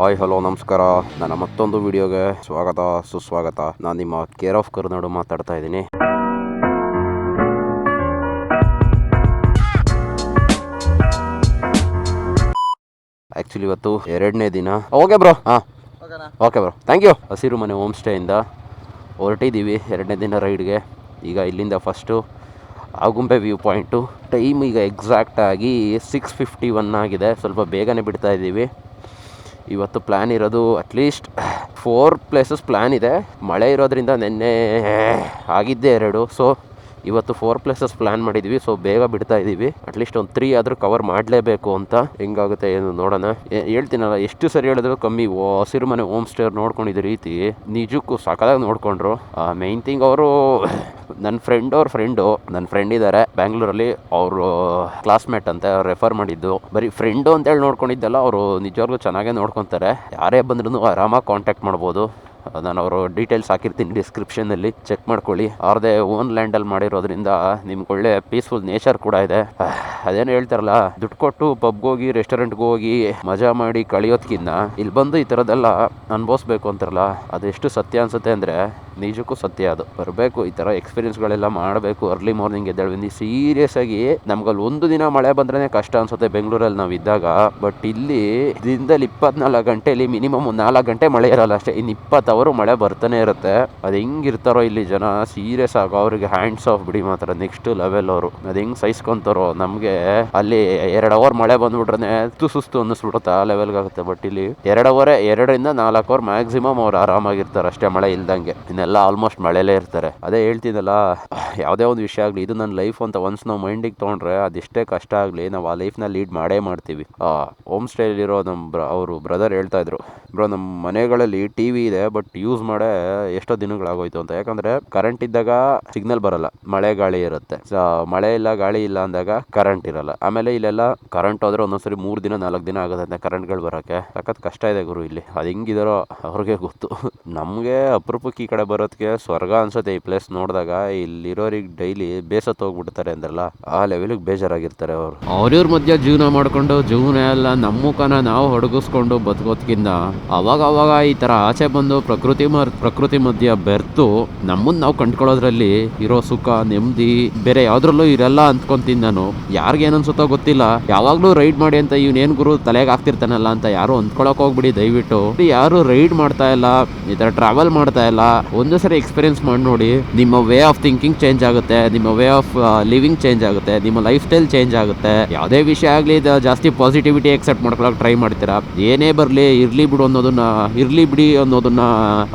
Hi hello ನಮಸ್ಕಾರ. ನನ್ನ ಮತ್ತೊಂದು ವಿಡಿಯೋಗೆ ಸ್ವಾಗತ ಸುಸ್ವಾಗತ. ನಾನು ನಿಮ್ಮ ಕೇರ್ ಆಫ್ ಕರ್ನಾಡು ಮಾತಾಡ್ತಾ ಇದ್ದೀನಿ. ಆ್ಯಕ್ಚುಲಿ ಇವತ್ತು ಎರಡನೇ ದಿನ. ಓಕೆ ಬ್ರೋ ಹಾಂ. ಓಕೆ ಬ್ರೋ ಥ್ಯಾಂಕ್ ಯು ಹಸಿರು ಮನೆ ಹೋಮ್ ಸ್ಟೇಯಿಂದ ಹೊರಟಿದ್ದೀವಿ ಎರಡನೇ ದಿನ ರೈಡ್ಗೆ. ಈಗ ಇಲ್ಲಿಂದ first Agumbe view point time ಈಗ ಎಕ್ಸಾಕ್ಟಾಗಿ ಸಿಕ್ಸ್ ಫಿಫ್ಟಿ ಒನ್ ಆಗಿದೆ. ಸ್ವಲ್ಪ ಬೇಗನೆ ಬಿಡ್ತಾ ಇದ್ದೀವಿ. ಇವತ್ತು ಪ್ಲ್ಯಾನ್ ಇರೋದು ಅಟ್ಲೀಸ್ಟ್ ಫೋರ್ ಪ್ಲೇಸಸ್ ಪ್ಲ್ಯಾನ್ ಇದೆ. ಮಳೆ ಇರೋದ್ರಿಂದ ನೆನ್ನೆ ಆಗಿದ್ದೆ ಎರಡು. ಸೊ ಇವತ್ತು ಫೋರ್ ಪ್ಲೇಸಸ್ ಪ್ಲ್ಯಾನ್ ಮಾಡಿದ್ವಿ ಸೊ ಬೇಗ ಬಿಡ್ತಾ ಇದ್ದೀವಿ ಅಟ್ಲೀಸ್ಟ್ ಒಂದು ತ್ರೀ ಆದರೂ ಕವರ್ ಮಾಡಲೇಬೇಕು ಅಂತ ಹೆಂಗಾಗುತ್ತೆ ಏನು ನೋಡೋಣ. ಹೇಳ್ತೀನಲ್ಲ, ಎಷ್ಟು ಸರಿ ಹೇಳಿದ್ರು ಕಮ್ಮಿ ಹಸಿರು ಮನೆ ಹೋಮ್ ಸ್ಟೇ ನೋಡ್ಕೊಂಡಿದ್ದ ರೀತಿ ನಿಜಕ್ಕೂ ಸಕಲಾಗಿ ನೋಡ್ಕೊಂಡ್ರು. ಮೈನ್ ಥಿಂಗ್ ಅವರು ನನ್ನ ಫ್ರೆಂಡ್ ಅವ್ರ ಫ್ರೆಂಡು ನನ್ನ ಫ್ರೆಂಡ್ ಇದ್ದಾರೆ ಬ್ಯಾಂಗ್ಳೂರಲ್ಲಿ ಅವರು ಕ್ಲಾಸ್ಮೇಟ್ ಅಂತ ರೆಫರ್ ಮಾಡಿದ್ದು. ಬರೀ ಫ್ರೆಂಡು ಅಂತೇಳಿ ನೋಡ್ಕೊಂಡಿದ್ದಲ್ಲ, ಅವರು ನಿಜವಾಗ್ಲೂ ಚೆನ್ನಾಗೇ ನೋಡ್ಕೊತಾರೆ. ಯಾರೇ ಬಂದ್ರೂ ಆರಾಮಾಗಿ ಕಾಂಟ್ಯಾಕ್ಟ್ ಮಾಡ್ಬೋದು. ನಾನು ಅವರು ಡೀಟೇಲ್ಸ್ ಹಾಕಿರ್ತೀನಿ ಡಿಸ್ಕ್ರಿಪ್ಷನಲ್ಲಿ ಚೆಕ್ ಮಾಡ್ಕೊಳ್ಳಿ. ಅವ್ರದೇ ಓನ್ ಲ್ಯಾಂಡಲ್ಲಿ ಮಾಡಿರೋದ್ರಿಂದ ನಿಮ್ಗೆ ಒಳ್ಳೆ ಪೀಸ್ಫುಲ್ ನೇಚರ್ ಕೂಡ ಇದೆ. ಅದೇನು ಹೇಳ್ತಾರಲ್ಲ, ದುಡ್ಡು ಕೊಟ್ಟು ಪಬ್ಗೋಗಿ ರೆಸ್ಟೋರೆಂಟ್ಗೆ ಹೋಗಿ ಮಜಾ ಮಾಡಿ ಕಳಿಯೋದ್ಕಿಂತ ಇಲ್ಲಿ ಬಂದು ಈ ಥರದ್ದೆಲ್ಲ ಅನುಭವಿಸ್ಬೇಕು ಅಂತಾರಲ್ಲ ಅದೆಷ್ಟು ಸತ್ಯ ಅನಿಸುತ್ತೆ ಅಂದರೆ ನಿಜಕ್ಕೂ ಸತ್ಯ ಅದು. ಬರಬೇಕು, ಈ ಥರ ಎಕ್ಸ್ಪೀರಿಯನ್ಸ್ಗಳೆಲ್ಲ ಮಾಡಬೇಕು. ಅರ್ಲಿ ಮಾರ್ನಿಂಗ್ ಎದ್ದೇಳ್ಬಂದು ಸೀರಿಯಸ್ ಆಗಿ ನಮ್ಗಲ್ಲಿ ಒಂದು ದಿನ ಮಳೆ ಬಂದ್ರೇ ಕಷ್ಟ ಅನ್ಸುತ್ತೆ ಬೆಂಗಳೂರಲ್ಲಿ ನಾವು ಇದ್ದಾಗ. ಬಟ್ ಇಲ್ಲಿ ದಿನದಲ್ಲಿ ಇಪ್ಪತ್ನಾಲ್ಕು ಗಂಟೆಯಲ್ಲಿ ಮಿನಿಮಮ್ ನಾಲ್ಕು ಗಂಟೆ ಮಳೆ ಇರಲ್ಲ ಅಷ್ಟೇ. ಇನ್ನು ಇಪ್ಪತ್ತು ಅವರು ಮಳೆ ಬರ್ತಾನೆ ಇರುತ್ತೆ. ಅದು ಹೆಂಗಿರ್ತಾರೋ ಇಲ್ಲಿ ಜನ ಸೀರಿಯಸ್ ಆಗಿ ಅವರಿಗೆ ಹ್ಯಾಂಡ್ಸ್ ಆಫ್ ಬಿಡಿ ಮಾತ್ರ ನೆಕ್ಸ್ಟ್ ಲೆವೆಲ್ ಅವರು. ಅದು ಹೆಂಗೆ ಸಹಿಸ್ಕೊಂತಾರೋ ನಮಗೆ ಅಲ್ಲಿ ಎರಡು ಅವರ್ ಮಳೆ ಬಂದ್ಬಿಟ್ರೆ ಸುಸ್ತು ಸುಸ್ತು ಅನ್ನಿಸ್ಬಿಡುತ್ತೆ ಆ ಲೆವೆಲ್ಗೆ ಆಗುತ್ತೆ ಬಟ್ ಇಲ್ಲಿ ಎರಡು ಅವರೇ ಎರಡರಿಂದ ನಾಲ್ಕು ಅವರ್ ಮ್ಯಾಕ್ಸಿಮಮ್ ಅವ್ರು ಆರಾಮಾಗಿರ್ತಾರೆ ಅಷ್ಟೇ ಮಳೆ ಇಲ್ದಂಗೆ. ಇನ್ನೆಲ್ಲ ಆಲ್ಮೋಸ್ಟ್ ಮಳೆಲೇ ಇರ್ತಾರೆ. ಅದೇ ಹೇಳ್ತೀನಲ್ಲ ಯಾವುದೇ ಒಂದು ವಿಷಯ ಆಗಲಿ, ಇದು ನನ್ನ ಲೈಫ್ ಅಂತ ಒನ್ಸ್ ನಾವು ಮೈಂಡಿಗೆ ತೊಗೊಂಡ್ರೆ ಅದೆಷ್ಟೇ ಕಷ್ಟ ಆಗಲಿ, ನಾವು ಆ ಲೈಫ್ನ ಲೀಡ್ ಮಾಡೇ ಮಾಡ್ತೀವಿ. ಹೋಮ್ ಸ್ಟೇಲಿರೋ ನಮ್ಮ ಅವರು ಬ್ರದರ್ ಹೇಳ್ತಾ ಇದ್ರು. ಬ್ರೋ ನಮ್ಮ ಮನೆಗಳಲ್ಲಿ ಟಿ ವಿ ಇದೆ ಬಟ್ ಯೂಸ್ ಮಾಡೇ ಎಷ್ಟೋ ದಿನಗಳಾಗೋಯ್ತು ಅಂತ. ಯಾಕಂದ್ರೆ ಕರೆಂಟ್ ಇದ್ದಾಗ ಸಿಗ್ನಲ್ ಬರಲ್ಲ. ಮಳೆ ಗಾಳಿ ಇರುತ್ತೆ. ಸೊ ಮಳೆ ಇಲ್ಲ, ಗಾಳಿ ಇಲ್ಲ ಅಂದಾಗ ಕರೆಂಟ್ ಇರಲ್ಲ. ಆಮೇಲೆ ಇಲ್ಲೆಲ್ಲ ಕರೆಂಟ್ ಹೋದ್ರೆ ಒಂದೊಂದ್ಸರಿ ಮೂರು ದಿನ, ನಾಲ್ಕು ದಿನ ಆಗುತ್ತೆ ಕರೆಂಟ್ಗಳು ಬರೋಕ್ಕೆ. ಸಖತ್ ಕಷ್ಟ ಇದೆ ಗುರು ಇಲ್ಲಿ. ಅದು ಹೆಂಗಿದಾರೋ ಅವ್ರಿಗೆ ಗೊತ್ತು. ನಮಗೆ ಅಪರೂಪಕ್ಕೆ ಈ ಕಡೆ ಬರೋದಕ್ಕೆ ಸ್ವರ್ಗ ಅನ್ಸುತ್ತೆ ಈ ಪ್ಲೇಸ್ ನೋಡಿದಾಗ. ಇಲ್ಲಿರೋರಿಗೆ ಡೈಲಿ ಬೇಸತ್ತು ಹೋಗ್ಬಿಡ್ತಾರೆ ಅಂದ್ರಲ್ಲ, ಆ ಲೆವೆಲಿಗೆ ಬೇಜಾರಾಗಿರ್ತಾರೆ ಅವರು. ಅವ್ರಿವ್ರ ಮಧ್ಯ ಜೀವನ ಮಾಡ್ಕೊಂಡು ಜೀವನ ಎಲ್ಲ ನಮ್ಮ ಮುಖನ ನಾವು ಹೊಡಗಿಸ್ಕೊಂಡು ಬದುಕೋದ್ಕಿಂತ ಅವಾಗ ಅವಾಗ ಈ ತರ ಆಚೆ ಬಂದು ಪ್ರಕೃತಿ ಪ್ರಕೃತಿ ಮಧ್ಯ ಬೆರೆತು ನಮ್ಮನ್ನು ನಾವು ಕಂಡ್ಕೊಳ್ಳೋದ್ರಲ್ಲಿ ಇರೋ ಸುಖ ನೆಮ್ಮದಿ ಬೇರೆ ಯಾವ್ದ್ರಲ್ಲೂ ಇರಲ್ಲ ಅಂದ್ಕೊಂತೀನಿ ನಾನು. ಯಾರಿಗೆ ಅನ್ಸುತ್ತೋ ಗೊತ್ತಿಲ್ಲ. ಯಾವಾಗಲೂ ರೈಡ್ ಮಾಡಿ ಅಂತ ಇವನೇನು ಗುರು ತಲೆಗೆ ಆಗ್ತಿರ್ತಾನಲ್ಲ ಅಂತ ಯಾರು ಅಂದ್ಕೊಳಕ್ ಹೋಗ್ಬಿಡಿ ದಯವಿಟ್ಟು. ಯಾರು ರೈಡ್ ಮಾಡ್ತಾ ಇಲ್ಲ, ಈ ತರ ಟ್ರಾವೆಲ್ ಮಾಡ್ತಾ ಇಲ್ಲ. ಒಂದು ಸರಿ ಎಕ್ಸ್ಪೀರಿಯನ್ಸ್ ಮಾಡಿ ನೋಡಿ, ನಿಮ್ಮ ವೇ ಆಫ್ ಥಿಂಕಿಂಗ್ ಚೇಂಜ್ ಆಗುತ್ತೆ, ನಿಮ್ಮ ವೇ ಆಫ್ ಲಿವಿಂಗ್ ಚೇಂಜ್ ಆಗುತ್ತೆ, ನಿಮ್ಮ ಲೈಫ್ ಸ್ಟೈಲ್ ಚೇಂಜ್ ಆಗುತ್ತೆ. ಯಾವುದೇ ವಿಷಯ ಆಗಲಿ ಜಾಸ್ತಿ ಪಾಸಿಟಿವಿಟಿ ಎಕ್ಸೆಪ್ಟ್ ಮಾಡ್ಕೊಳಕ್ ಟ್ರೈ ಮಾಡ್ತೀರಾ? ಏನೇ ಬರಲಿ, ಇರ್ಲಿ ಬಿಡು ಅನ್ನೋದನ್ನ, ಇರ್ಲಿ ಬಿಡಿ ಅನ್ನೋದನ್ನ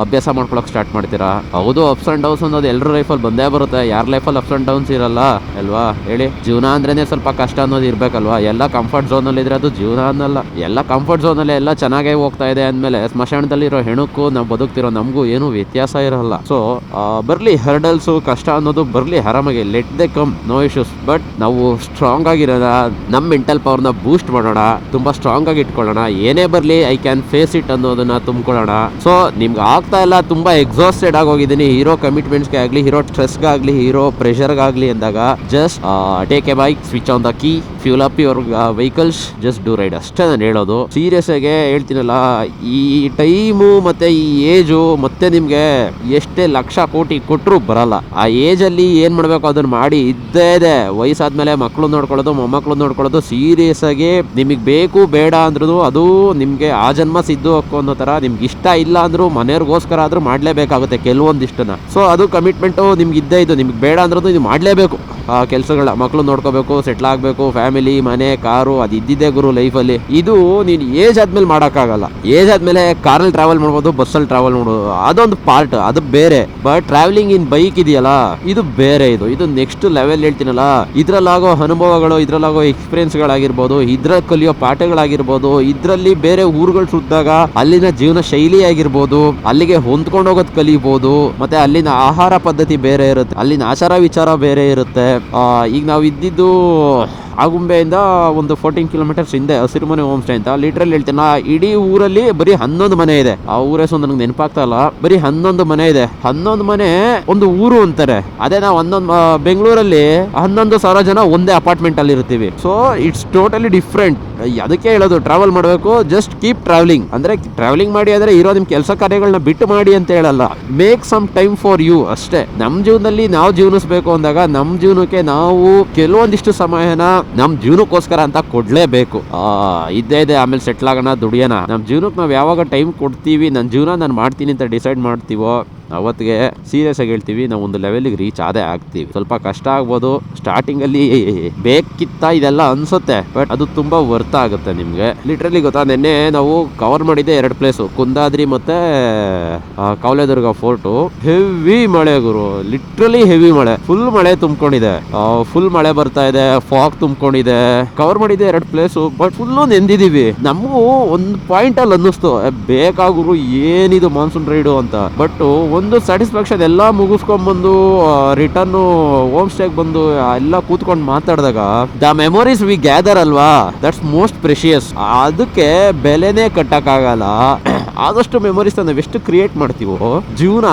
ಅಭ್ಯಾಸ ಮಾಡ್ಕೊಳಕ್ ಸ್ಟಾರ್ಟ್ ಮಾಡ್ತೀರಾ? ಹೌದು ಅಪ್ಸ್ ಅಂಡ್ ಡೌನ್ಸ್ ಅನ್ನೋದು ಎಲ್ಲರ ಲೈಫಲ್ಲಿ ಬಂದೇ ಬರುತ್ತೆ. ಯಾರ ಲೈಫಲ್ಲಿ ಅಪ್ಸ್ ಅಂಡ್ ಡೌನ್ಸ್ ಇರಲ್ಲ, ಅಲ್ವಾ? ಹೇಳಿ. ಜೀವನ ಅಂದ್ರೇನೆ ಸ್ವಲ್ಪ ಕಷ್ಟ ಅನ್ನೋದು ಇರ್ಬೇಕಲ್ವಾ? ಎಲ್ಲ ಕಂಫರ್ಟ್ ಝೋನ್ ಅಲ್ಲಿ ಇದ್ರೆ ಅದು ಜೀವನ ಅನ್ನಲ್ಲ. ಎಲ್ಲ ಕಂಫರ್ಟ್ ಝೋನ್ ಅಲ್ಲಿ ಎಲ್ಲ ಚೆನ್ನಾಗೇ ಹೋಗ್ತಾ ಇದೆ ಅಂದ್ಮೇಲೆ ಸ್ಮಶಾನದಲ್ಲಿ ಇರೋ ಹೆಣಕ್ಕೂ ನಾವು ಬದುಕ್ತಿರೋ ನಮಗೂ ಏನು ವ್ಯತ್ಯಾಸ ಇರಲ್ಲ. ಸೊ ಬರ್ಲಿ ಹರ್ಡಲ್ಸ್ ಕಷ್ಟ ಅನ್ನೋದು ಬರ್ಲಿ ಆರಾಮಾಗಿ. Let them come no issues but ನಾವು ಸ್ಟ್ರಾಂಗ್ ಆಗಿರೋಣ. ನಮ್ಮ ಮೆಂಟಲ್ ಪವರ್ನ ಬೂಸ್ಟ್ ಮಾಡೋಣ. ತುಂಬಾ ಸ್ಟ್ರಾಂಗ್ ಆಗಿ ಇಟ್ಕೊಳ್ಳೋಣ. ಏನೇ ಬರ್ಲಿ ಐ ಕ್ಯಾನ್ ಫೇಸ್ ಇಟ್ ಅನ್ನೋದನ್ನ ತುಂಬಿಕೊಳ್ಳೋಣ. ಸೊ ನಿಮ್ಗೆ ಆಗ್ತಾ ಇಲ್ಲ, ತುಂಬಾ ಎಕ್ಸಾಸ್ಟೆಡ್ ಆಗೋಗಿದ್ದೀನಿ ಹೀರೋ ಕಮಿಟ್ಮೆಂಟ್ಸ್ಗೆ ಆಗಲಿ ಹೀರೋ ಸ್ಟ್ರೆಸ್ಗಾಗಲಿ ಹೀರೋ ಪ್ರೆಷರ್ಗಾಗಲಿ ಅಂದಾಗ just take a bike switch on the key fuel up your vehicles just do ride ಅಷ್ಟೇ ನಾನು ಹೇಳೋದು. ಸೀರಿಯಸ್ ಆಗಿ ಹೇಳ್ತೀನಲ್ಲ, ಈ ಟೈಮು ಮತ್ತೆ ಈ ಏಜು ಮತ್ತೆ ನಿಮ್ಗೆ ಎಷ್ಟೇ ಲಕ್ಷ ಕೋಟಿ ಕೊಟ್ಟರು ಬರಲ್ಲ. ಆ ಏಜ್ ಅಲ್ಲಿ ಏನ್ ಮಾಡ್ಬೇಕು ಅದನ್ನ ಮಾಡಿ ಇದ್ದೇ ಇದೆ. ವಯಸ್ಸಾದ್ಮೇಲೆ ಮಕ್ಕಳು ನೋಡ್ಕೊಳ್ಳೋದು ಮೊಮ್ಮಕ್ಕಳು ನೋಡ್ಕೊಳ್ಳೋದು ಸೀರಿಯಸ್ ಆಗಿ ನಿಮಗೆ ಬೇಕು, ಬೇಡ ಅಂದ್ರೂ ಅದು ನಿಮ್ಗೆ ಆ ಜನ್ಮ ಸಿದ್ದು ಹಕ್ಕು ಅನ್ನೋ ತರ ನಿಮ್ಗೆ ಇಷ್ಟ ಇಲ್ಲ ಅಂದ್ರೂ ಮನೆಯವ್ರಿಗೋಸ್ಕರ ಆದ್ರೂ ಮಾಡ್ಲೇಬೇಕಾಗುತ್ತೆ ಕೆಲವೊಂದಿಷ್ಟನ್ನ. ಸೊ ಅದು ಕಮಿಟ್ಮೆಂಟು ನಿಮ್ಗೆ ಇದ್ದೇ ಇದು. ನಿಮ್ಗೆ ಬೇಡ ಅಂದ್ರೂ ನೀವು ಮಾಡಲೇಬೇಕು. ಕೆಲಸಗಳ ಮಕ್ಕಳು ನೋಡ್ಕೋಬೇಕು ಸೆಟ್ಲ್ ಆಗಬೇಕು ಫ್ಯಾಮಿಲಿ ಮನೆ, ಕಾರು, ಅದು ಇದ್ದಿದ್ದೇ ಗುರು ಲೈಫಲ್ಲಿ ಇದು ನೀನು ಏಜ್ ಆದ್ಮೇಲೆ ಮಾಡೋಕ್ಕಾಗಲ್ಲ. ಏಜ್ ಆದಮೇಲೆ ಕಾರಲ್ಲಿ ಟ್ರಾವೆಲ್ ಮಾಡ್ಬೋದು ಬಸ್ಸಲ್ಲಿ ಟ್ರಾವೆಲ್ ಮಾಡ್ಬೋದು, ಅದೊಂದು ಪಾರ್ಟ್ ಅದು ಬೇರೆ. ಬಟ್ ಟ್ರಾವೆಲಿಂಗ್ ಇನ್ ಬೈಕ್ ಇದೆಯಲ್ಲ, ಇದು ಬೇರೆ ಇದು. ಇದು ನೆಕ್ಸ್ಟ್ ಲೆವೆಲ್ ಹೇಳ್ತೀನಲ್ಲ. ಇದ್ರಲ್ಲಾಗೋ ಅನುಭವಗಳು, ಇದ್ರಲ್ಲಾಗೋ ಎಕ್ಸ್ಪೀರಿಯನ್ಸ್ಗಳಾಗಿರ್ಬೋದು ಇದ್ರಲ್ಲಿ ಕಲಿಯೋ ಪಾಠಗಳಾಗಿರ್ಬೋದು, ಇದ್ರಲ್ಲಿ ಬೇರೆ ಊರುಗಳು ಸುತ್ತಾಗ ಅಲ್ಲಿನ ಜೀವನ ಶೈಲಿ ಆಗಿರ್ಬೋದು, ಅಲ್ಲಿಗೆ ಹೊಂದ್ಕೊಂಡು ಹೋಗೋದು ಕಲಿಬೋದು, ಮತ್ತೆ ಅಲ್ಲಿನ ಆಹಾರ ಪದ್ಧತಿ ಬೇರೆ ಇರುತ್ತೆ, ಅಲ್ಲಿನ ಆಚಾರ ವಿಚಾರ ಬೇರೆ ಇರುತ್ತೆ. ಈಗ ನಾವು ಇದ್ದಿದ್ದು ಆಗುಂಬೆಯಿಂದ ಒಂದು ಫೋರ್ಟೀನ್ ಕಿಲೋಮೀಟರ್ಸ್ ಹಿಂದೆ ಹಸಿರುಮನೆ ಹೋಮ್ ಸ್ಟೇ ಅಂತ ಲೀಟ್ರಲ್ಲಿ ಹೇಳ್ತೀನಿ, ನಾ ಇಡೀ ಊರಲ್ಲಿ ಬರೀ ಹನ್ನೊಂದು ಮನೆ ಇದೆ. ಆ ಊರೇ ಹೆಸರು ನನಗೆ ನೆನಪಾಗ್ತಾ ಇಲ್ಲ. ಬರೀ ಹನ್ನೊಂದು ಮನೆ ಇದೆ. ಹನ್ನೊಂದು ಮನೆ ಒಂದು ಊರು ಅಂತಾರೆ. ಅದೇ ನಾವು ಹನ್ನೊಂದು ಬೆಂಗಳೂರಲ್ಲಿ ಹನ್ನೊಂದು ಸಾವಿರ ಜನ ಒಂದೇ ಅಪಾರ್ಟ್ಮೆಂಟ್ ಅಲ್ಲಿ ಇರ್ತೀವಿ. ಸೊ ಇಟ್ಸ್ ಟೋಟಲಿ ಡಿಫ್ರೆಂಟ್ ಅದಕ್ಕೆ ಹೇಳೋದು ಟ್ರಾವೆಲ್ ಮಾಡಬೇಕು ಜಸ್ಟ್ ಕೀಪ್ ಟ್ರಾವೆಲಿಂಗ್ ಅಂದ್ರೆ ಟ್ರಾವೆಲಿಂಗ್ ಮಾಡಿ ಆದ್ರೆ ಇರೋ ನಿಮ್ ಕೆಲಸ ಕಾರ್ಯಗಳನ್ನ ಬಿಟ್ಟು ಮಾಡಿ ಅಂತ ಹೇಳಲ್ಲ. Make some time for you ಅಷ್ಟೇ. ನಮ್ಮ ಜೀವನದಲ್ಲಿ ನಾವು ಜೀವನಿಸ್ಬೇಕು ಅಂದಾಗ ನಮ್ಮ ಜೀವನಕ್ಕೆ ನಾವು ಕೆಲವೊಂದಿಷ್ಟು ಸಮಯನ ನಮ್ಮ ಜೀವನಕ್ಕೋಸ್ಕರ ಅಂತ ಕೊಡ್ಲೇಬೇಕು. ಇದ್ದೇ ಇದೆ, ಆಮೇಲೆ ಸೆಟ್ಲ್ ಆಗೋಣ ದುಡಿಯೋಣ. ನಮ್ಮ ಜೀವನಕ್ಕೆ ನಾವು ಯಾವಾಗ ಟೈಮ್ ಕೊಡ್ತೀವಿ ನನ್ನ ಜೀವನ ನಾನು ಮಾಡ್ತೀನಿ ಅಂತ ಡಿಸೈಡ್ ಮಾಡ್ತೀವೋ ಅವತ್ತಿಗೆ ಸೀರಿಯಸ್ ಆಗಿ ಹೇಳ್ತೀವಿ, ನಾವು ಒಂದು ಲೆವೆಲ್ಗೆ ರೀಚ್ ಆದೇ ಆಗ್ತೀವಿ. ಸ್ವಲ್ಪ ಕಷ್ಟ ಆಗ್ಬೋದು ಸ್ಟಾರ್ಟಿಂಗ್ ಅಲ್ಲಿ ಬೇಕಿತ್ತ ಇದೆಲ್ಲ ಅನ್ಸುತ್ತೆ ಬಟ್ ಅದು ತುಂಬಾ ವರ್ತ್ ಆಗುತ್ತೆ ನಿಮಗೆ. ಲಿಟ್ರಲಿ ಗೊತ್ತಾ, ನಿನ್ನೆ ನಾವು ಕವರ್ ಮಾಡಿದ್ದೆ ಎರಡು ಪ್ಲೇಸು ಕುಂದಾದ್ರಿ ಮತ್ತೆ ಕವಲೇದುರ್ಗ ಫೋರ್ಟು ಹೆವಿ ಮಳೆ ಗುರು ಲಿಟ್ರಲಿ ಹೆವಿ ಮಳೆ. ಫುಲ್ ಮಳೆ ತುಂಬಿಕೊಂಡಿದೆ. ಫುಲ್ ಮಳೆ ಬರ್ತಾ ಇದೆ ಫಾಗ್ ತುಂಬಿಕೊಂಡಿದೆ. ಕವರ್ ಮಾಡಿದ್ದೆ ಎರಡು ಪ್ಲೇಸು ಬಟ್ ಫುಲ್ಲು ನೆಂದಿದೀವಿ. ನಮಗೂ ಒಂದು ಪಾಯಿಂಟ್ ಅಲ್ಲಿ ಅನ್ನಿಸ್ತು ಬೇಕಾಗುರು ಏನಿದು ಮಾನ್ಸೂನ್ ರೈಡು ಅಂತ. ಬಟ್ ಒಂದು ಸ್ಯಾಟಿಸ್ಫ್ಯಾಕ್ಷನ್ ಎಲ್ಲ ಮುಗಿಸ್ಕೊಂಡ್ಬಂದು ರಿಟರ್ನ್ ಹೋಮ್ ಸ್ಟೇಗೆ ಬಂದು ಎಲ್ಲ ಕೂತ್ಕೊಂಡು ಮಾತಾಡಿದಾಗ ದ ಮೆಮೊರೀಸ್ ವಿ ಗ್ಯಾದರ್ ಅಲ್ವಾ? ದಟ್ಸ್ ಮೋಸ್ಟ್ ಪ್ರೆಷಿಯಸ್ ಅದಕ್ಕೆ ಬೆಲೆನೇ ಕಟ್ಟಕ್ಕಾಗಲ್ಲ. ಆದಷ್ಟು ಮೆಮೊರೀಸ್ ನಾವು ಎಷ್ಟು ಕ್ರಿಯೇಟ್ ಮಾಡ್ತೀವೋ, ಜೀವನ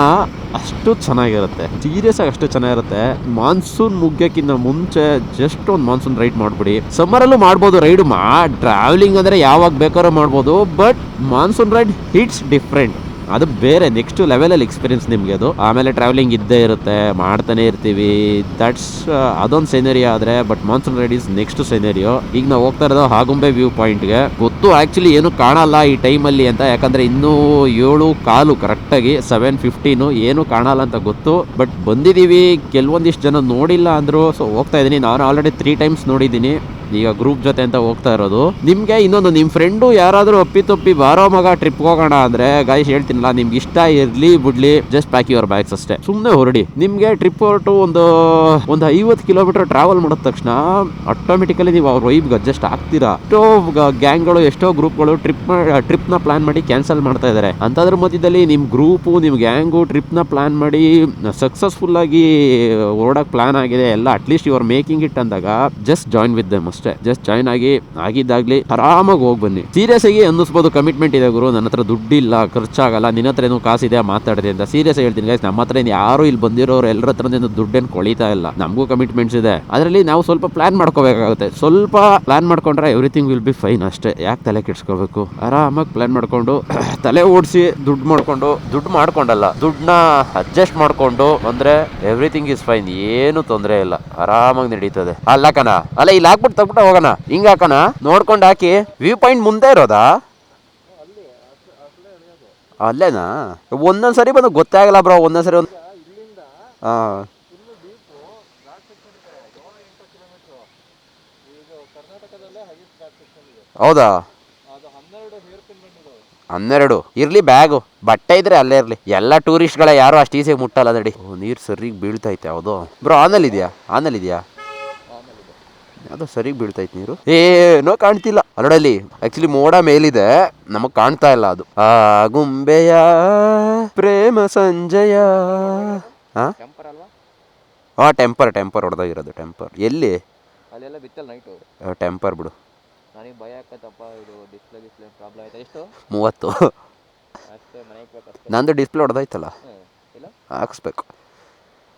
ಅಷ್ಟು ಚೆನ್ನಾಗಿರುತ್ತೆ. ಸೀರಿಯಸ್ ಆಗಿ ಅಷ್ಟು ಚೆನ್ನಾಗಿರುತ್ತೆ. ಮಾನ್ಸೂನ್ ಮುಗ್ಯಕ್ಕಿಂತ ಮುಂಚೆ ಜಸ್ಟ್ ಒಂದು ಮಾನ್ಸೂನ್ ರೈಡ್ ಮಾಡ್ಬಿಡಿ. ಸಮ್ಮರಲ್ಲೂ ಮಾಡ್ಬೋದು ರೈಡ್ ಮಾ ಟ್ರಾವೆಲಿಂಗ್ ಅಂದರೆ ಯಾವಾಗ ಬೇಕಾದ್ರೂ ಮಾಡ್ಬೋದು but monsoon ride hits different ಅದು ಬೇರೆ ನೆಕ್ಸ್ಟ್ ಲೆವೆಲಲ್ಲಿ ಎಕ್ಸ್ಪೀರಿಯನ್ಸ್ ನಿಮಗೆ ಅದು. ಆಮೇಲೆ ಟ್ರಾವೆಲಿಂಗ್ ಇದ್ದೇ ಇರುತ್ತೆ, ಮಾಡ್ತಾನೆ ಇರ್ತೀವಿ. ದಟ್ಸ್ ಅದೊಂದು ಸೈನರಿ ಆದರೆ but monsoon ride is next ಸೈನರಿಯೋ ಈಗ ನಾವು ಹೋಗ್ತಾ ಇರೋದು ಹಾಗುಂಬೆ ವ್ಯೂ ಪಾಯಿಂಟ್ಗೆ ಗೊತ್ತು ಆ್ಯಕ್ಚುಲಿ ಏನು ಕಾಣಲ್ಲ ಈ ಟೈಮಲ್ಲಿ ಅಂತ. ಯಾಕಂದರೆ ಇನ್ನೂ ಏಳು ಕಾಲು ಕರೆಕ್ಟಾಗಿ ಸೆವೆನ್ ಫಿಫ್ಟೀನು ಏನು ಕಾಣಲ್ಲ ಅಂತ ಗೊತ್ತು. ಬಟ್ ಬಂದಿದ್ದೀವಿ ಕೆಲವೊಂದಿಷ್ಟು ಜನ ನೋಡಿಲ್ಲ ಅಂದರು. ಸೊ ಹೋಗ್ತಾ ಇದ್ದೀನಿ. ನಾನು ಆಲ್ರೆಡಿ ತ್ರೀ ಟೈಮ್ಸ್ ನೋಡಿದ್ದೀನಿ. ಈಗ ಗ್ರೂಪ್ ಜೊತೆ ಅಂತ ಹೋಗ್ತಾ ಇರೋದು. ನಿಮಗೆ ಇನ್ನೊಂದು ನಿಮ್ಮ ಫ್ರೆಂಡು ಯಾರಾದರೂ ಅಪ್ಪಿ ತಪ್ಪಿ ಬಾರೋ ಮಗ ಟ್ರಿಪ್ಗೆ ಹೋಗೋಣ ಅಂದ್ರೆ ಗಾಯ್ಸ್ ಹೇಳ್ತೀನಲ್ಲ ನಿಮ್ಗೆ ಇಷ್ಟ ಇರ್ಲಿ ಬಿಡ್ಲಿ ಜಸ್ಟ್ ಪ್ಯಾಕ್ ಯುವರ್ ಬ್ಯಾಗ್ಸ್ ಅಷ್ಟೇ. ಸುಮ್ಮನೆ ಹೊರಡಿ. ನಿಮಗೆ ಟ್ರಿಪ್ ಹೊರಟು ಒಂದು ಒಂದು ಐವತ್ತು ಕಿಲೋಮೀಟರ್ ಟ್ರಾವೆಲ್ ಮಾಡಿದ ತಕ್ಷಣ ಆಟೋಮೆಟಿಕಲಿ ನೀವು ಅವ್ರ ವೈಬ್ಗೆ ಅಡ್ಜಸ್ಟ್ ಆಗ್ತೀರಾ. ಎಷ್ಟೋ ಗ್ಯಾಂಗ್ಗಳು, ಎಷ್ಟೋ ಗ್ರೂಪ್ಗಳು ಟ್ರಿಪ್ ಟ್ರಿಪ್ನ ಪ್ಲಾನ್ ಮಾಡಿ ಕ್ಯಾನ್ಸಲ್ ಮಾಡ್ತಾ ಇದ್ದಾರೆ ಅಂಥದ್ರ ಮಧ್ಯದಲ್ಲಿ ನಿಮ್ಮ ಗ್ರೂಪು ನಿಮ್ಮ ಗ್ಯಾಂಗು ಟ್ರಿಪ್ನ ಪ್ಲಾನ್ ಮಾಡಿ ಸಕ್ಸಸ್ಫುಲ್ ಆಗಿ ಓಡೋಕೆ ಪ್ಲಾನ್ ಆಗಿದೆ. ಎಲ್ಲ at least your making it ಅಂದಾಗ ಜಸ್ಟ್ ಜಾಯಿನ್ ವಿತ್ ದಮ್ ಅಷ್ಟೇ. ಜಸ್ಟ್ ಜಾಯಿನ್ ಆಗಿ, ಆಗಿದ್ದಾಗಲಿ ಆರಾಮಾಗಿ ಹೋಗಿ ಬನ್ನಿ. ಸೀರಿಯಸ್ ಆಗಿ ಅನ್ನಿಸ್ಬೋದು ಕಮಿಟ್ಮೆಂಟ್ ಇದೆ ಗುರು. ನನ್ನ ಹತ್ರ ದುಡ್ಡಿಲ್ಲ, ಖರ್ಚಾಗಲ್ಲ ನಿನ್ನ ಹತ್ರ ಏನೋ ಕಾಸಿದೆ ಮಾತಾಡಿದೆ ಅಂತ ಸೀರಿಯಸ್ ಹೇಳ್ತೀನಿ ಗೈಸ್ ನಮ್ಮ ಹತ್ರ ಯಾರು ಇಲ್ಲಿ ಬಂದಿರೋರು ಎಲ್ಲರ ಹತ್ರ ದುಡ್ಡೇನು ಕೊಳಿತಾ ಇಲ್ಲ. ನಮಗೂ ಕಮಿಟ್ಮೆಂಟ್ಸ್ ಇದೆ. ಅದರಲ್ಲಿ ನಾವು ಸ್ವಲ್ಪ ಪ್ಲಾನ್ ಮಾಡ್ಕೋಬೇಕಾಗುತ್ತೆ. ಸ್ವಲ್ಪ ಪ್ಲಾನ್ ಮಾಡ್ಕೊಂಡ್ರೆ ಎವ್ರಿಥಿಂಗ್ ವಿಲ್ ಬಿ ಫೈನ್ ಅಷ್ಟೇ. ಯಾಕೆ ತಲೆ ಕೆಡ್ಸ್ಕೋಬೇಕು? ಆರಾಮಾಗಿ ಪ್ಲಾನ್ ಮಾಡ್ಕೊಂಡು, ತಲೆ ಓಡಿಸಿ ದುಡ್ಡು ಮಾಡ್ಕೊಂಡು, ದುಡ್ಡು ಮಾಡ್ಕೊಂಡಲ್ಲ, ದುಡ್ಡನ್ನ ಅಡ್ಜಸ್ಟ್ ಮಾಡ್ಕೊಂಡು ಅಂದ್ರೆ ಎವ್ರಿಥಿಂಗ್ ಇಸ್ ಫೈನ್ ಏನು ತೊಂದರೆ ಇಲ್ಲ. ಆರಾಮಾಗಿ ನಡೀತದೆ. ಅಲ್ಲ ಕಣ? ಅಲ್ಲ, ಇಲ್ಲಿ ಹಾಕ್ಬಿಟ್ಟು ತಗ್ಬಿಟ್ಟು ಹೋಗೋಣ. ಹಿಂಗ್ ಹಾಕೋಣ? ನೋಡ್ಕೊಂಡು ಹಾಕಿ ವ್ಯೂ ಪಾಯಿಂಟ್ ಮುಂದೆ ಇರೋದಾ? ಅಲ್ಲೇನಾ? ಒಂದೊಂದು ಸರಿ ಬಂದು ಗೊತ್ತೇ ಆಗಲ್ಲ ಬ್ರೋ ಒಂದೊಂದು ಸರಿ ಒಂದು ಹಾಂ. ಹೌದಾ? ಹನ್ನೆರಡು ಇರ್ಲಿ ಬ್ಯಾಗು. ಬಟ್ಟೆ ಇದ್ರೆ ಅಲ್ಲೇ ಇರ್ಲಿ. ಎಲ್ಲ ಟೂರಿಸ್ಟ್ಗಳ ಯಾರು ಅಷ್ಟು ಈಸಿಯಾಗಿ ಮುಟ್ಟಲ್ಲ ನಡಿ ನೀರು ಸರಿಗೆ ಬೀಳ್ತೈತೆ ಹೌದು ಬ್ರೋ ಆನಲ್ಲಿ ಇದೆಯಾ? ಆನಲ್ಲಿ ಇದೆಯಾ? ಯಾವುದೋ ಸರಿಗೆ ಬೀಳ್ತೈತೆ ನೀರು. ಏನೋ ಕಾಣ್ತಿಲ್ಲ. ಅರಡಲ್ಲಿ ಆಕ್ಚುಲಿ ಮೋಡ ಮೇಲಿದೆ. ನಮಗ್ ಕಾಣ್ತಾ ಇಲ್ಲ ಅದು. ಆ ಗುಂಬೆಯ ಪ್ರೇಮ ಸಂಜಯ. ಹಾ ಟೆಂಪರ್ ಹಾ ಟೆಂಪರ್ ಟೆಂಪರ್ ಹೊಡೆದಾಗಿರೋದು ಟೆಂಪರ್ ಎಲ್ಲಿ? ಅಲ್ಲೆಲ್ಲ ಬಿತ್ತಲ್ಲ ನೈಟು ಟೆಂಪರ್ ಬಿಡು. ನನಗೆ ಭಯ ಇದು ಡಿಸ್ಪ್ಲೇ ಡಿಸ್ಪ್ಲೇ ಪ್ರಾಬ್ಲಮ್ ಆಯ್ತಾ? ಎಷ್ಟು? ಮೂವತ್ತು. ಅಷ್ಟೇ ಮನೆಗೆ ಬೇಕು ನಂದು ಡಿಸ್ಪ್ಲೇ ಹೊಡೆದಾಯ್ತಲ್ಲ? ಇಲ್ಲ? ಹಾಕ್ಸ್ಬೇಕು.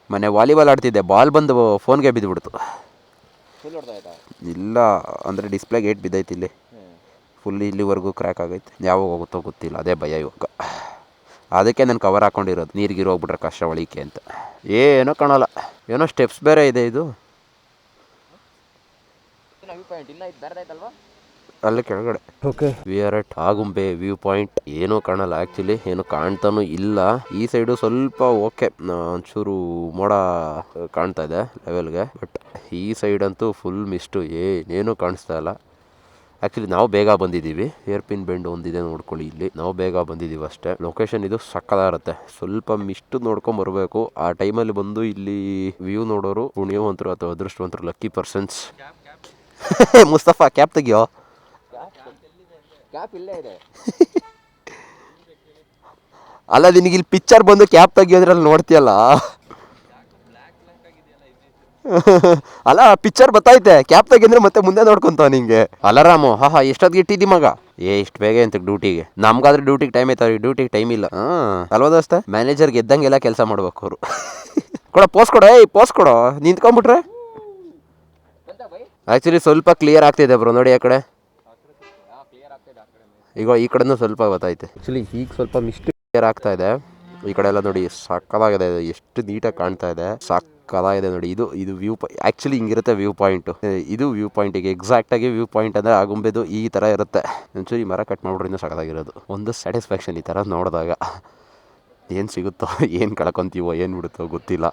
ಮೊನ್ನೆ ವಾಲಿಬಾಲ್ ಆಡ್ತಿದ್ದೆ ಬಾಲ್ ಬಂದು ಫೋನ್ಗೆ ಬಿದ್ದುಬಿಡ್ತು ಫುಲ್ ಇಲ್ಲ ಅಂದರೆ ಡಿಸ್ಪ್ಲೇ ಗೇಟ್ ಬಿದ್ದೈತೆ ಇಲ್ಲಿ. ಫುಲ್ ಇಲ್ಲಿವರೆಗೂ ಕ್ರ್ಯಾಕ್ ಆಗೈತೆ. ಯಾವಾಗ ಹೋಗುತ್ತೋ ಗೊತ್ತಿಲ್ಲ ಅದೇ ಭಯ ಇವಾಗ. ಅದಕ್ಕೆ ನಾನು ಕವರ್ ಹಾಕೊಂಡಿರೋದು ನೀರಿಗೆ ಹೋಗ್ಬಿಟ್ರೆ ಕಷ್ಟ ಒಳಿಕೆ ಅಂತ. ಏನೋ ಕಾಣಲ್ಲ ಏನೋ ಸ್ಟೆಪ್ಸ್ ಬೇರೆ ಇದೆ ಇದು. ಅಲ್ಲೇ ಕೆಳಗಡೆ. Okay we are at Agumbe view point ಏನೂ ಕಾಣಲ್ಲ ಆ್ಯಕ್ಚುಲಿ ಏನು ಕಾಣ್ತಾನೂ ಇಲ್ಲ. ಈ ಸೈಡು ಸ್ವಲ್ಪ ಓಕೆ ಒಂಚೂರು ಮೋಡ ಕಾಣ್ತಾ ಇದೆ ಲೆವೆಲ್ಗೆ ಬಟ್ ಈ ಸೈಡ್ ಅಂತೂ ಫುಲ್ ಮಿಸ್ಟು ಏನೇನೂ ಕಾಣಿಸ್ತಾ ಇಲ್ಲ. ಆ್ಯಕ್ಚುಲಿ ನಾವು ಬೇಗ ಬಂದಿದ್ದೀವಿ. ಏರ್ ಪಿನ್ ಬೆಂಡ್ ಒಂದಿದೆ ನೋಡ್ಕೊಳ್ಳಿ ಇಲ್ಲಿ. ನಾವು ಬೇಗ ಬಂದಿದ್ದೀವಿ ಅಷ್ಟೇ. ಲೊಕೇಶನ್ ಇದು ಸಕ್ಕದಾಗಿರುತ್ತೆ ಸ್ವಲ್ಪ ಮಿಸ್ಟ್ ನೋಡ್ಕೊಂಡು ಬರಬೇಕು. ಆ ಟೈಮಲ್ಲಿ ಬಂದು ಇಲ್ಲಿ ವ್ಯೂ ನೋಡೋರು ಪುಣ್ಯವಂತರು ಅಥವಾ ಅದೃಷ್ಟವಂತರು ಲಕ್ಕಿ ಪರ್ಸನ್ಸ್ ಮುಸ್ತಫಾ ಕ್ಯಾಪ್ ತೆಗಿಯೋ? ಕ್ಯಾಪ್ ಇಲ್ಲೇ ಇದೆ. ಅಲ್ಲ ನಿನಗೆ ಇಲ್ಲಿ ಪಿಕ್ಚರ್ ಬಂದು ಕ್ಯಾಪ್ ತೆಗಿಯೋದ್ರಲ್ಲಿ ನೋಡ್ತೀಯಲ್ಲ? ಅಲ್ಲ ಪಿಕ್ಚರ್ ಬತ್ತೈತೆ ಕ್ಯಾಪ್ ತೆಗೆಂದ್ರೆ ಮತ್ತೆ ಮುಂದೆ ನೋಡ್ಕೊಂತಾವ ನಿಂಗೆ. ಅಲಾರಾಮು ಹಾ ಹಾ ಎಷ್ಟೊತ್ತಿಗೆ ಇಟ್ಟಿದ್ದಿ ಮಗ? ಏ ಇಷ್ಟು ಬೇಗ ಅಂತ ಡ್ಯೂಟಿಗೆ ನಮ್ಗಾದ್ರೆ ಡ್ಯೂಟಿಗೆ ಟೈಮ್ ಐತೆ ಅವ್ರಿಗೆ. ಡ್ಯೂಟಿಗೆ ಟೈಮ್ ಇಲ್ಲ. ಹಾ. ಅಲ್ವಾ ದೋಸ್ತ? ಮ್ಯಾನೇಜರ್ಗೆ ಎದ್ದಂಗೆಲ್ಲ ಕೆಲಸ ಮಾಡ್ಬೇಕು ಅವರು. ಕೊಡ ಪೋಸ್ ಕೊಡ ಏಯ್ ಪೋಸ್ ಕೊಡೋ. ನಿಂತ್ಕೊಂಡ್ಬಿಟ್ರೆ ಆ್ಯಕ್ಚುಲಿ ಸ್ವಲ್ಪ ಕ್ಲಿಯರ್ ಆಗ್ತಿದೆ ಬ್ರೋ ನೋಡಿ ಆ ಕಡೆ. ಈಗ ಈ ಕಡೆನೂ ಸ್ವಲ್ಪ ಗೊತ್ತಾಯ್ತು ಆ್ಯಕ್ಚುಲಿ ಈಗ ಸ್ವಲ್ಪ ಮಿಸ್ಟೇಕ್ ಕ್ಲಿಯರ್ ಆಗ್ತಾ ಇದೆ. ಈ ಕಡೆ ಎಲ್ಲ ನೋಡಿ ಸಕ್ಕದಾಗಿದೆ. ಎಷ್ಟು ನೀಟಾಗಿ ಕಾಣ್ತಾ ಇದೆ. ಸಕ್ಕದಾಗಿದೆ ನೋಡಿ, ಇದು ಇದು ವ್ಯೂ ಆ್ಯಕ್ಚುಲಿ ಹಿಂಗಿರುತ್ತೆ ವ್ಯೂ ಪಾಯಿಂಟ್ ಇದು ವ್ಯೂ ಪಾಯಿಂಟಿಗೆ ಎಕ್ಸಾಕ್ಟಾಗಿ ವ್ಯೂ ಪಾಯಿಂಟ್ ಅಂದರೆ ಆಗುಂಬೆದು ಈ ಥರ ಇರುತ್ತೆ. ಒಂಚೂರಿ ಮರ ಕಟ್ ಮಾಡ್ಬಿಡ್ರಿಂದ ಸಕ್ಕದಾಗಿರೋದು. ಒಂದು ಸ್ಯಾಟಿಸ್ಫ್ಯಾಕ್ಷನ್ ಈ ಥರ ನೋಡಿದಾಗ ಏನು ಸಿಗುತ್ತೋ, ಏನು ಕಳ್ಕೊತೀವೋ, ಏನು ಬಿಡುತ್ತೋ ಗೊತ್ತಿಲ್ಲ.